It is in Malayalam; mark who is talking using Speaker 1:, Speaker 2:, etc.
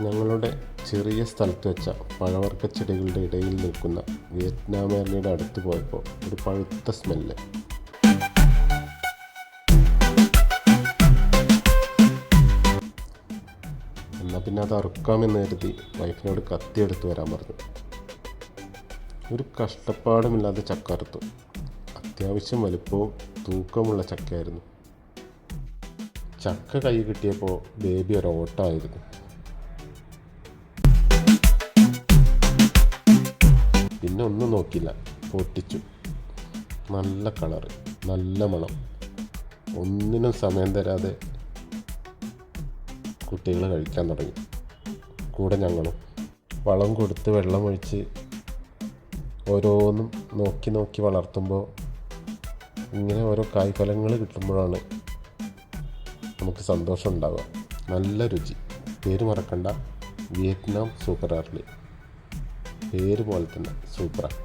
Speaker 1: ഞങ്ങളുടെ ചെറിയ സ്ഥലത്ത് വെച്ച പഴവർഗ ചെടികളുടെ ഇടയിൽ നിൽക്കുന്ന വിയറ്റ്നാമേറിയുടെ അടുത്ത് പോയപ്പോൾ ഒരു പഴുത്ത സ്മെല്ല്. എന്നാൽ പിന്നെ അത് അറുക്കാമെന്ന് കരുതി വൈഫിനോട് കത്തിയെടുത്ത് വരാൻ പറഞ്ഞു. ഒരു കഷ്ടപ്പാടുമില്ലാതെ ചക്ക അറുത്തു. അത്യാവശ്യം വലുപ്പവും തൂക്കമുള്ള ചക്കയായിരുന്നു. ചക്ക കൈ കിട്ടിയപ്പോൾ ബേബി ഒരു ഓട്ടമായിരുന്നു. പിന്നെ ഒന്നും നോക്കില്ല പൊട്ടിച്ചു. നല്ല കളർ നല്ല മണം. ഒന്നിനും സമയം തരാതെ കുട്ടികൾ കഴിക്കാൻ തുടങ്ങി. കൂടെ ഞങ്ങളും വളം കൊടുത്ത് വെള്ളമൊഴിച്ച് ഓരോന്നും നോക്കി നോക്കി വളർത്തുമ്പോൾ ഇങ്ങനെ ഓരോ കായ്ഫലങ്ങൾ കിട്ടുമ്പോഴാണ് നമുക്ക് സന്തോഷം ഉണ്ടാവുക. നല്ല രുചി. പേര് മറക്കണ്ട. വിയറ്റ്നാം സൂപ്പർ അർലി പേര് പോലെ തന്നെ. സൂപ്പറാണ്